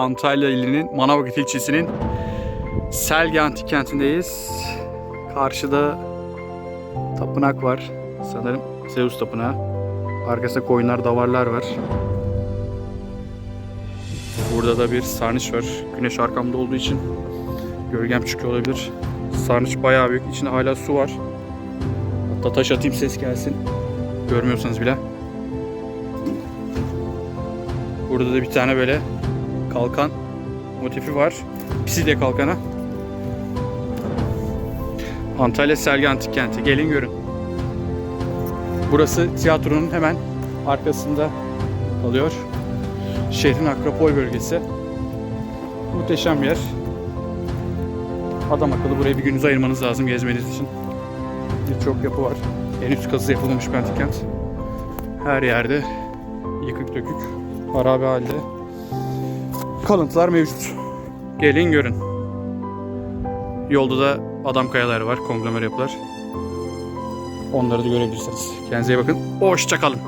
Antalya ilinin Manavgat ilçesinin Selgi Antik Kenti'ndeyiz. Karşıda tapınak var. Sanırım Zeus tapınağı. Arkasında koyunlar, davarlar var. Burada da bir sarnıç var. Güneş arkamda olduğu için gölgem çıkıyor olabilir. Sarnıç bayağı büyük. İçinde hala su var. Hatta taş atayım ses gelsin. Görmüyorsanız bile. Burada da bir tane böyle kalkan motifi var. Pside kalkanı. Antalya Selgi Antik Kenti. Gelin görün. Burası tiyatronun hemen arkasında kalıyor. Şehrin Akropol bölgesi. Muhteşem bir yer. Adam akıllı buraya bir gününüzü ayırmanız lazım gezmeniz için. Birçok yapı var. Henüz kazı yapılmamış bir antik kent. Her yerde yıkık dökük, harabe halde kalıntılar mevcut. Gelin görün. Yolda da adam kayalar var, konglomer yapılar. Onları da görebilirsiniz. Kendinize iyi bakın. Hoşçakalın.